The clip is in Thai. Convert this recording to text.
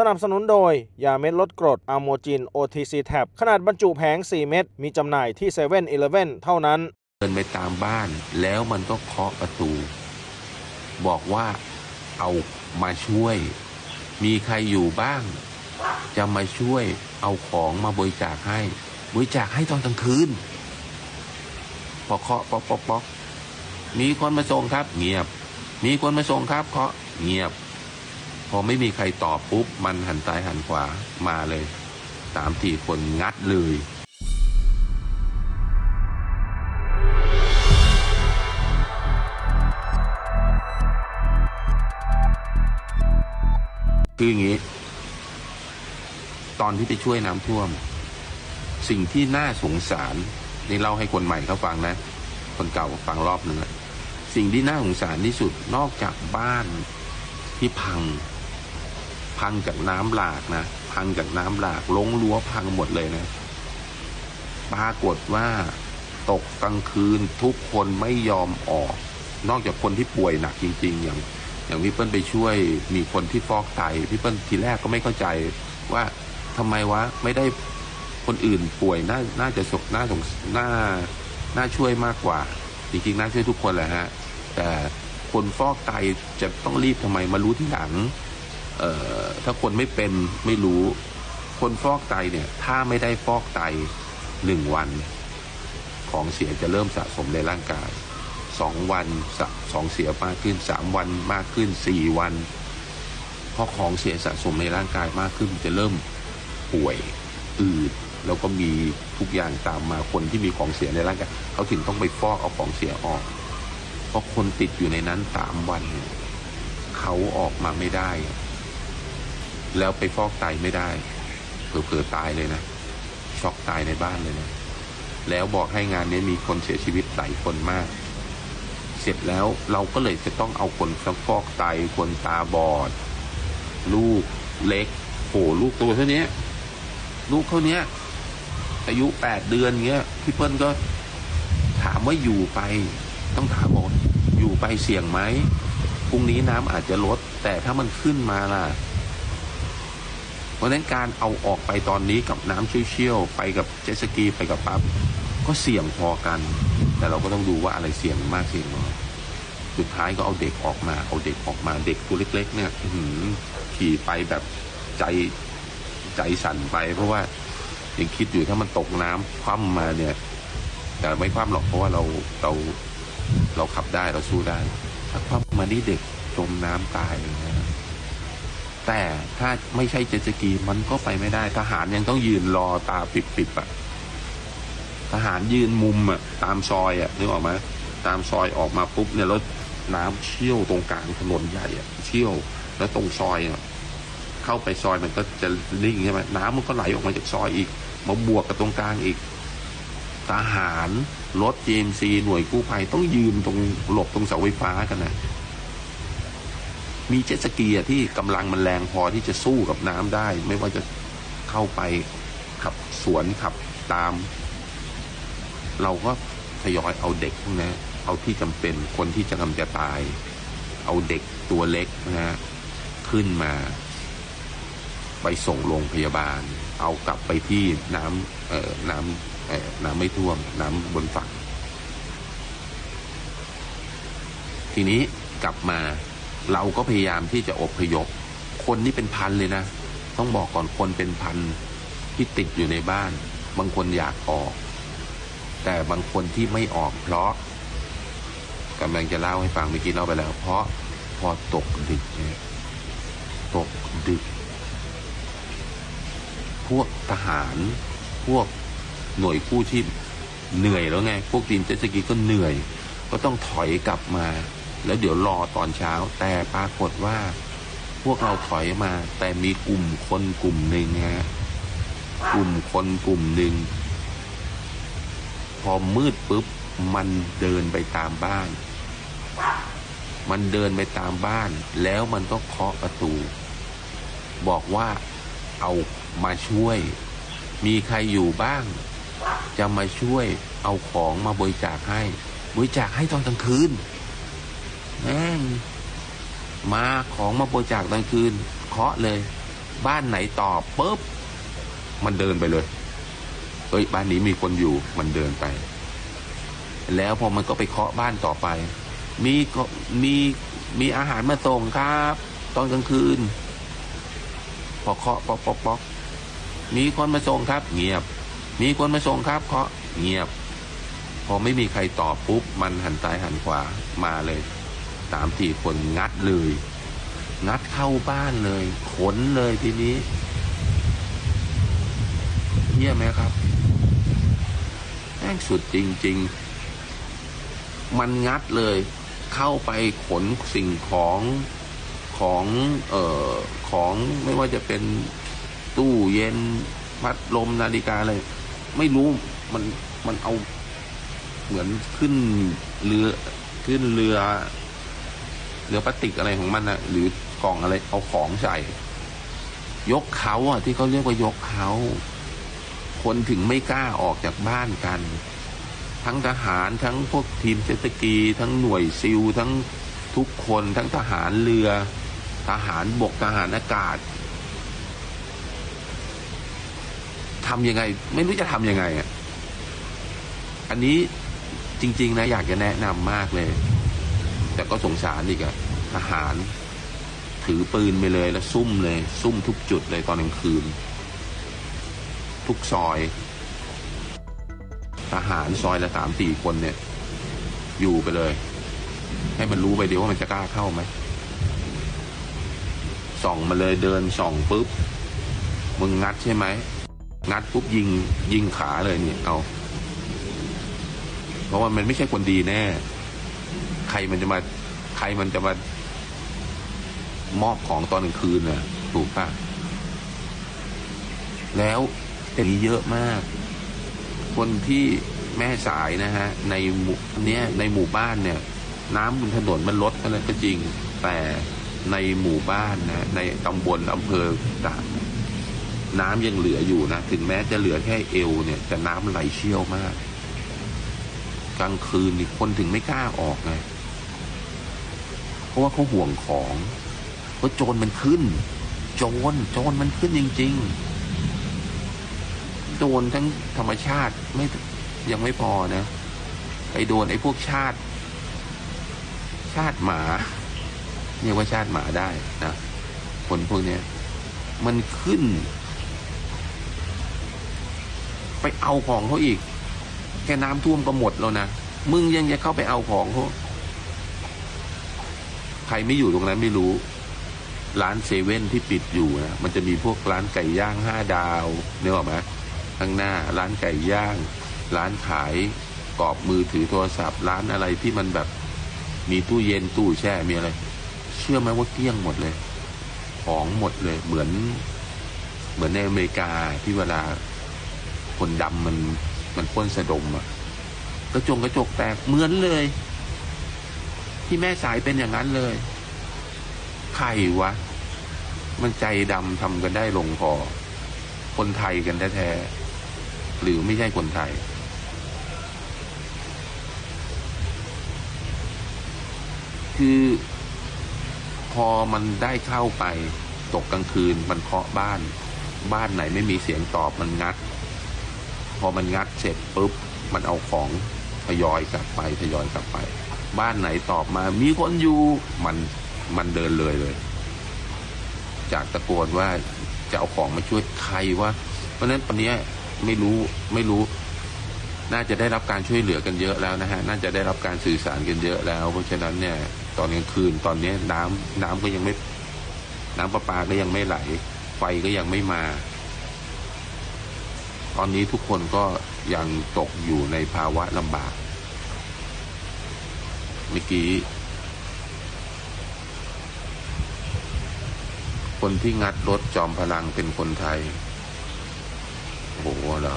สนับสนุนโดย ยาเม็ดลดกรดอะโมจิน OTC Tab ขนาดบรรจุแผง 4 เม็ด มีจำหน่ายที่7 e เ e ่ e อเท่านั้น เดินไปตามบ้านแล้วมันก็เคาะประตู บอกว่าเอามาช่วย มีใครอยู่บ้าง จะมาช่วยเอาของมาบริจาคให้ บริจาคให้ตอนกลางคืน พอเคาะป๊อกป๊อกป๊อกมีคนมาส่งครับ เงียบ มีคนมาส่งครับเคาะเงียบ พอไม่มีใครตอบปุ๊บ มันหันซ้ายหันขวามาเลยสามสี่คนงัดเลยคืออย่างนี้ ตอนที่ไปช่วยน้ำท่วม สิ่งที่น่าสงสารนี่เล่าให้คนใหม่เขาฟังนะ คนเก่าฟังรอบหนึ่งอะสิ่งที่น่าสงสารที่สุดนอกจากบ้านที่พัง พังจากน้ำหลากนะ พังจากน้ำหลากลงรั้วพังหมดเลยนะ ปรากฏว่า ตกกลางคืนทุกคนไม่ยอมออก นอกจากคนที่ป่วยหนักจริง ๆ อย่าง อย่างพี่เปิ้ลไปช่วยมีคนที่ฟอกไตพี่เปิ้ลทีแรกก็ไม่เข้าใจว่าทำไมวะไม่ได้คนอื่นป่วยน่าน่าจะสกน่าสงน่าน่าช่วยมากกว่า จริงๆน่าช่วยทุกคนแหละฮะ แต่คนฟอกไตจะต้องรีบทำไมมารู้ที่หลัง ถ้าคนไม่เป็นไม่รู้ คนฟอกไตเนี่ย ถ้าไม่ได้ฟอกไตหนึ่งวัน ของเสียจะเริ่มสะสมในร่างกายสองวันสสองเสียมากขึ้นสามวันมากขึ้นสี่วันพอของเสียสะสมในร่างกายมากขึ้นจะเริ่มป่วยอืดแล้วก็มีทุกอย่างตามมาคนที่มีของเสียในร่างกายเขาถึงต้องไปฟอกเอาของเสียออก เพราะคนติดอยู่ในนั้นสามวัน เขาออกมาไม่ได้ แล้วไปฟอกไตไม่ได้ เผลอๆตายเลยนะช็อกตายในบ้านเลยนะแล้วบอกให้งานนี้มีคนเสียชีวิตหลายคนมาก เสร็จแล้วเราก็เลยจะต้องเอาคนฟอกไตคนตาบอด ลูกเล็กโหลูกตัวเท่านี้ลูกเท่านี้อายุแปดเดือนเงี้ยพี่เปิ้ลก็ถามว่าอยู่ไป ต้องถามบอกอยู่ไปเสี่ยงไหมพรุ่งนี้น้ำอาจจะลด แต่ถ้ามันขึ้นมาล่ะ ราะฉะนั้นการเอาออกไปตอนนี้กับน้ำเชี่ยวๆไปกับเจ็ตสกีไปกับปั๊บก็เสี่ยงพอกัน แต่เราก็ต้องดูว่าอะไรเสี่ยงมากเสี่ยงน้อยสุดท้ายก็เอาเด็กออกมาเอาเด็กออกมาเด็กตัวเล็ก ๆ เนี่ยขี่ไปแบบใจใจสั่นไป เพราะว่ายังคิดอยู่ถ้ามันตกน้ำคว่ำมาเนี่ย แต่ไม่คว่ำหรอกเพราะว่าเราเราเราขับได้เราสู้ได้ถ้าคว่ำมานี่เด็กจมน้ำตายเลยนะ แต่ถ้าไม่ใช่เจ็ตสกีมันก็ไปไม่ได้ ทหารยังต้องยืนรอตาปิบๆอะทหารยืนมุมอะตามซอยอะนึกออกไหมตามซอยออกมาปุ๊บเนี่ยแล้วน้ำเชี่ยวตรงกลางถนนใหญ่อะเชี่ยว แล้วตรงซอยอะเข้าไปซอยมันก็จะนิ่งใช่ไหมน้ำมันก็ไหลออกมาจากซอยอีก มาบวกกับตรงกลางอีกทหารรถ GMC หน่วยกู้ภัยต้องยืนตรงหลบตรงเสาไฟฟ้ากันนะ มีเจ็ตสกีที่กำลังมันแรงพอที่จะสู้กับน้ำได้ ไม่ว่าจะเข้าไปขับสวนขับตาม เราก็ทยอยเอาเด็กพวกนี้เอาที่จำเป็นคนที่จะกำลังจะตาย เอาเด็กตัวเล็กนะฮะขึ้นมา ไปส่งโรงพยาบาล เอากลับไปที่น้ำเอ่อน้ำเอ่อน้ำไม่ท่วม น้ำบนฝั่งทีนี้กลับมา เราก็พยายามที่จะอบพยพ คนนี่เป็นพันเลยนะ ต้องบอกก่อนคนเป็นพันที่ติดอยู่ในบ้าน บางคนอยากออก แต่บางคนที่ไม่ออกเพราะกำลังจะเล่าให้ฟังเมื่อกี้เล่าไปแล้ว เพราะพอตกดึกเนี่ยตกดึก พวกทหาร พวกหน่วยกู้ชีพเหนื่อยแล้วไง พวกทีมเจ็ตสกีก็เหนื่อย ก็ต้องถอยกลับมา แล้วเดี๋ยวรอตอนเช้า แต่ปรากฏว่า พวกเราถอยมา แต่มีกลุ่มคนกลุ่มหนึ่งฮะกลุ่มคนกลุ่มหนึ่งพอมืดปุ๊บ มันเดินไปตามบ้าน มันเดินไปตามบ้าน แล้วมันก็เคาะประตู บอกว่าเอามาช่วย มีใครอยู่บ้าง จะมาช่วยเอาของมาบริจาคให้ บริจาคให้ตอนกลางคืน มาของมาบริจาคตอนคืน เคาะเลย บ้านไหนตอบปุ๊บ มันเดินไปเลย เอ้ย บ้านนี้มีคนอยู่ มันเดินไป แล้วพอมันก็ไปเคาะบ้านต่อไป มีก็มีมีอาหารมาส่งครับ ตอนกลางคืน พอเคาะป๊อกป๊อกป๊อกมีคนมาส่งครับ เงียบ มีคนมาส่งครับ เคาะเงียบ พอไม่มีใครตอบปุ๊บ มันหันซ้ายหันขวามาเลย สามสี่คนงัดเลย งัดเข้าบ้านเลยขนเลยทีนี้เยี่ยมไหมครับแม่งสุดจริง ๆ มันงัดเลย เข้าไปขนสิ่งของของเอ่อของไม่ว่าจะเป็นตู้เย็นพัดลมนาฬิกาอะไรไม่รู้มันมันเอาเหมือนขึ้นเรือขึ้นเรือ รือพลาสติกอะไรของมันนะหรือกล่องอะไรเอาของใส่ ยกเขาอะ ที่เขาเรียกว่ายกเขาคนถึงไม่กล้าออกจากบ้านกัน ทั้งทหารทั้งพวกทีมเจตสกี ทั้งหน่วยซิลทั้งทุกคนทั้งทหารเรือ ทหารบกทหารอากาศทำยังไง ไม่รู้จะทำยังไงอะอันนี้จริง ๆ นะ อยากจะแนะนำมากเลย แต่ก็สงสารอีกอะ ทหาร ถือปืนไปเลยแล้วซุ่มเลย ซุ่มทุกจุดเลยตอนกลางคืน ทุกซอย ทหารซอยละสามสี่คนเนี่ย อยู่ไปเลย ให้มันรู้ไปเดียวว่ามันจะกล้าเข้าไหมส่องมาเลยเดินส่องปุ๊บมึงงัดใช่ไหมงัดปุ๊บยิงยิงขาเลยเนี่ยเอาเพราะว่ามันไม่ใช่คนดีแน่ ใครมันจะมา ใครมันจะมา มอบของตอนกลางคืนน่ะ ถูกปะแล้วแต่นี้เยอะมาก คนที่แม่สายนะฮะ ในหมู่เนี้ยในหมู่บ้านเนี่ย น้ำบนถนนมันลดอะไรก็จริง แต่ในหมู่บ้านนะ ในตำบลอำเภอต่างน้ำยังเหลืออยู่นะ ถึงแม้จะเหลือแค่เอวเนี่ยแต่น้ำไหลเชี่ยวมาก กลางคืนนี่คนถึงไม่กล้าออกไงเพราะว่าเขาห่วงของ เพราะโจรมันขึ้น โจรโจรมันขึ้นจริง ๆ โดนทั้งธรรมชาติไม่ยังไม่พอนะไปโดนไอ้พวกชาติ ชาติหมาเรียกว่าชาติหมาได้นะคนพวกเนี้ยมันขึ้น ไปเอาของเขาอีก แค่น้ำท่วมก็หมดแล้วนะมึงยังจะเข้าไปเอาของเขาใครไม่อยู่ตรงนั้นไม่รู้ ร้านเซเว่นที่ปิดอยู่นะมันจะมีพวกร้านไก่ย่างห้าดาวเนื้ออกไหมข้างหน้าร้านไก่ย่าง ร้านขายกรอบมือถือโทรศัพท์ ร้านอะไรที่มันแบบมีตู้เย็นตู้แช่มีอะไร เชื่อไหมว่าเกลี้ยงหมดเลย ของหมดเลยเหมือน เหมือนในอเมริกาที่เวลาคนดำมันมันพ่นสะดมอะกระจงกระจกแตกเหมือนเลย ที่แม่สายเป็นอย่างนั้นเลย ใครวะ มันใจดำทำกันได้ลงคอคนไทยกันแท้ๆหรือไม่ใช่คนไทย คือ พอมันได้เข้าไป ตกกลางคืนมันเคาะบ้าน บ้านไหนไม่มีเสียงตอบมันงัด พอมันงัดเสร็จปุ๊บ มันเอาของทยอยกลับไปทยอยกลับไป บ้านไหนตอบมา มีคนอยู่มัน มันเดินเลยเลย จากตะโกนว่าจะเอาของมาช่วยใครว่า เพราะฉะนั้นตอนนี้ไม่รู้ไม่รู้ น่าจะได้รับการช่วยเหลือกันเยอะแล้วนะฮะ น่าจะได้รับการสื่อสารกันเยอะแล้ว เพราะฉะนั้นเนี่ย ตอนกลางคืนตอนนี้น้ำน้ำก็ยังไม่ น้ำประปาก็ยังไม่ไหล ไฟก็ยังไม่มา ตอนนี้ทุกคนก็ยังตกอยู่ในภาวะลำบากเมื่อกี้ คนที่งัดรถจอมพลังเป็นคนไทย โอ้โหเหรอ